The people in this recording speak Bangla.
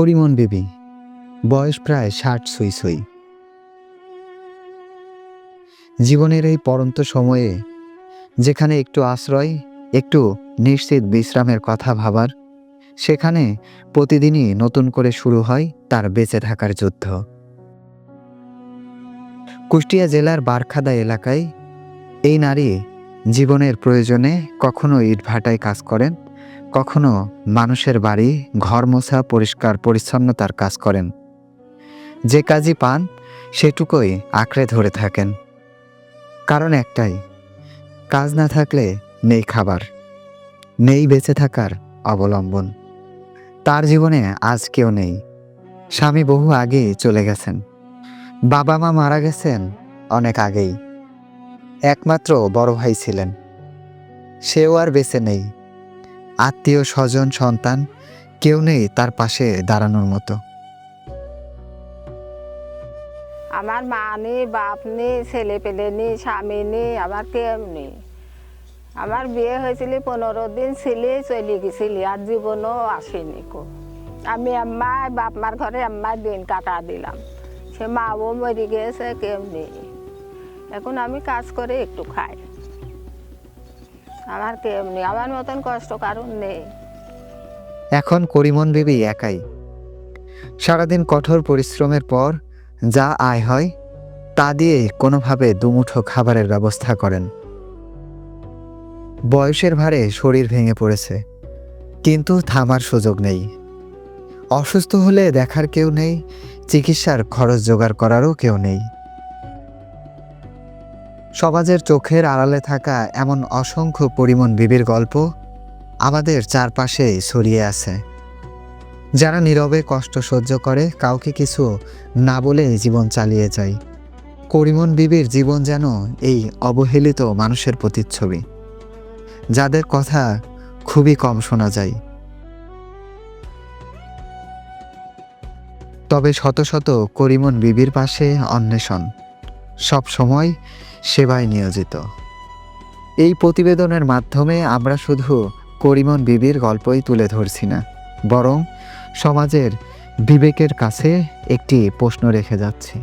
করিমন বিবি, বয়স প্রায় ষাট সুই সুই জীবনের এই পরন্ত সময়ে, যেখানে একটু আশ্রয়, একটু নিশ্চিত বিশ্রামের কথা ভাবার, সেখানে প্রতিদিনই নতুন করে শুরু হয় তার বেঁচে থাকার যুদ্ধ। কুষ্টিয়া জেলার বারখাদা এলাকায় এই নারী জীবনের প্রয়োজনে কখনো ইটভাটায় কাজ করেন কখনো মানুষের বাড়ি, ঘর মোছা, পরিষ্কার, পরিচ্ছন্নতার কাজ করেন। যে কাজই পান, সেটুকুই আঁকড়ে ধরে থাকেন। কারণ একটাই, কাজ না থাকলে নেই খাবার, নেই বেঁচে থাকার অবলম্বন। তার জীবনে আজ কেউ নেই। স্বামী বহু আগেই চলে গেছেন। বাবা মা মারা গেছেন অনেক আগেই। একমাত্র বড় ভাই ছিলেন। সেও আর বেঁচে নেই। আত্মীয় স্বজন, সন্তান, কেউ নেই তার পাশে দাঁড়ানোর মতো। আমার মা নেই, বাপ নেই ছেলে পেলে নেই, স্বামী নেই, আমার কেউ নেই। আমার বিয়ে হয়েছিল পনেরো দিন, ছিলে চলে গেছিলি, আর জীবনও আসেনি কো। আমি আম্মায় বাপ মার ঘরে আম্মায় দিন কাটা দিলাম। সে মাও মরে গেছে, কেউ নেই। এখন আমি কাজ করে একটু খাই। আমার আমার মতন কষ্ট কারণ নেই। এখন করিমন বিবি একাই। সারাদিন কঠোর পরিশ্রমের পর যা আয় হয়, তা দিয়ে কোনোভাবে দুমুঠো খাবারের ব্যবস্থা করেন। বয়সের ভারে শরীর ভেঙে পড়েছে, কিন্তু থামার সুযোগ নেই। অসুস্থ হলে দেখার কেউ নেই, চিকিৎসার খরচ জোগাড় করারও কেউ নেই। সমাজের চোখের আড়ালে থাকা এমন অসংখ্য পরিমণ বিবির গল্প আমাদের চারপাশে ছড়িয়ে আছে। যারা নীরবে কষ্ট সহ্য করে, কাউকে কিছু না বলে জীবন চালিয়ে যায়। করিমন বিবির জীবন যেন এই অবহেলিত মানুষের প্রতিচ্ছবি। যাদের কথা খুবই কম শোনা যায়। তবে শত শত করিমন বিবির পাশে অন্বেষণ। সব সময় সেবায় নিয়োজিত। এই প্রতিবেদনের মাধ্যমে আমরা শুধু করিমন বিবির গল্পই তুলে ধরছি না, বরং সমাজের বিবেকের কাছে একটি প্রশ্ন রেখে যাচ্ছি।